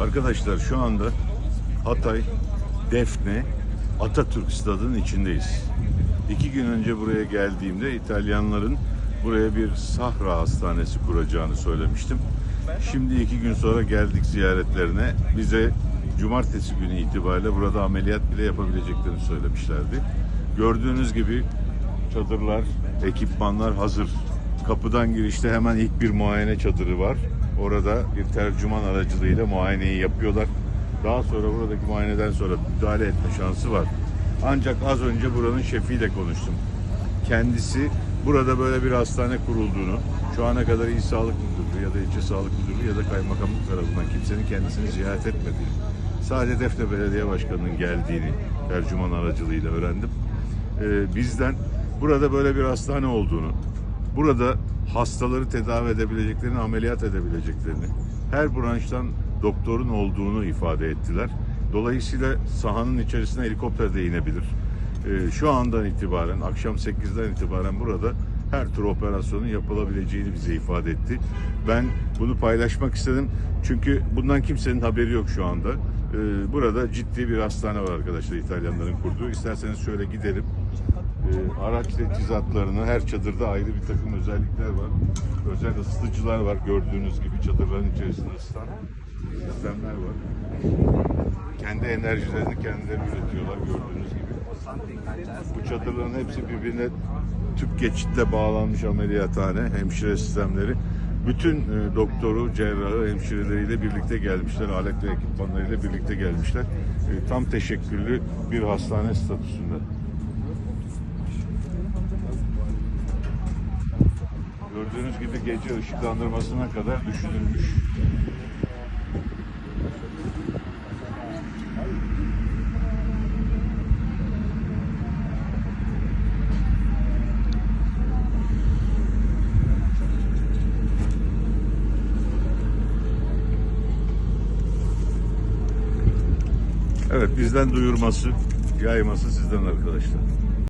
Arkadaşlar şu anda Hatay Defne Atatürk Stadı'nın içindeyiz. İki gün önce buraya geldiğimde İtalyanların buraya bir Sahra Hastanesi kuracağını söylemiştim. Şimdi iki gün sonra geldik ziyaretlerine. Bize cumartesi günü itibariyle burada ameliyat bile yapabileceklerini söylemişlerdi. Gördüğünüz gibi çadırlar, ekipmanlar hazır. Kapıdan girişte hemen ilk bir muayene çadırı var. Orada bir tercüman aracılığıyla muayeneyi yapıyorlar. Daha sonra buradaki muayeneden sonra müdahale etme şansı var. Ancak az önce buranın şefiyle konuştum. Kendisi burada böyle bir hastane kurulduğunu, şu ana kadar İl Sağlık Müdürlüğü ya da ilçe Sağlık Müdürlüğü ya da kaymakamlık tarafından kimsenin kendisini ziyaret etmediğini, sadece Defne Belediye Başkanı'nın geldiğini tercüman aracılığıyla öğrendim. Ee, bizden burada böyle bir hastane olduğunu, burada hastaları tedavi edebileceklerini, ameliyat edebileceklerini, her branştan doktorun olduğunu ifade ettiler. Dolayısıyla sahanın içerisine helikopter de inebilir. Ee, şu andan itibaren, akşam 8'den itibaren burada her tür operasyonun yapılabileceğini bize ifade etti. Ben bunu paylaşmak istedim. Çünkü bundan kimsenin haberi yok şu anda. Ee, burada ciddi bir hastane var arkadaşlar İtalyanların kurduğu. İsterseniz şöyle gidelim. Ee, araç teçhizatlarını her çadırda ayrı bir takım özellikler var. Özel ısıtıcılar var gördüğünüz gibi çadırların içerisinde ısıtan sistemler var. Kendi enerjilerini kendileri üretiyorlar gördüğünüz gibi. Bu çadırların hepsi birbirine tüp geçitle bağlanmış ameliyathane, hemşire sistemleri. Bütün e, doktoru, cerrahı, hemşireleriyle birlikte gelmişler, alet ve ekipmanlarıyla birlikte gelmişler. E, tam teşekküllü bir hastane statüsünde. Gördüğünüz gibi gece ışıklandırmasına kadar düşünülmüş. Evet bizden duyurması, yayması sizden arkadaşlar.